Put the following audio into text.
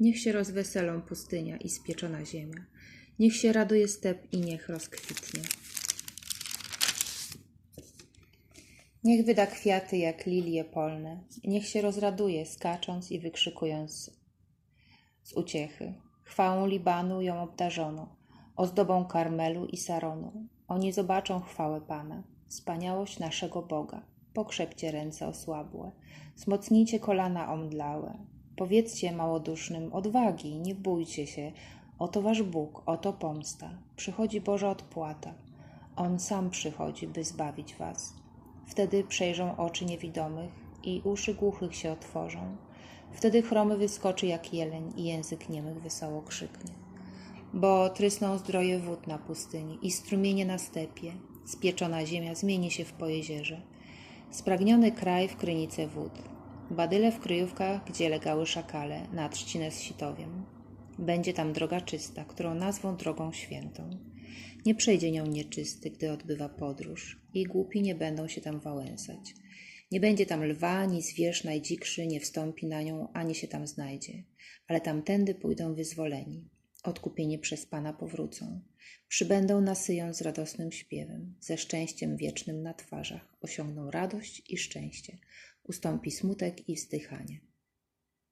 Niech się rozweselą pustynia i spieczona ziemia. Niech się raduje step i niech rozkwitnie. Niech wyda kwiaty jak lilie polne. Niech się rozraduje, skacząc i wykrzykując z uciechy. Chwałą Libanu ją obdarzono, ozdobą Karmelu i Saronu. Oni zobaczą chwałę Pana, wspaniałość naszego Boga. Pokrzepcie ręce osłabłe, wzmocnijcie kolana omdlałe. Powiedzcie małodusznym odwagi, nie bójcie się. Oto wasz Bóg, oto pomsta. Przychodzi Boża odpłata. On sam przychodzi, by zbawić was. Wtedy przejrzą oczy niewidomych i uszy głuchych się otworzą. Wtedy chromy wyskoczy jak jeleń i język niemych wesoło krzyknie. Bo trysną zdroje wód na pustyni i strumienie na stepie. Spieczona ziemia zmieni się w pojezierze. Spragniony kraj w krynice wód. Badyle w kryjówkach, gdzie legały szakale, na trzcinę z sitowiem. Będzie tam droga czysta, którą nazwą drogą świętą. Nie przejdzie nią nieczysty, gdy odbywa podróż, i głupi nie będą się tam wałęsać. Nie będzie tam lwa, ani zwierz najdzikszy nie wstąpi na nią, ani się tam znajdzie, ale tamtędy pójdą wyzwoleni. Odkupieni przez Pana powrócą. Przybędą na Syjon z radosnym śpiewem, ze szczęściem wiecznym na twarzach. Osiągną radość i szczęście. Ustąpi smutek i wzdychanie.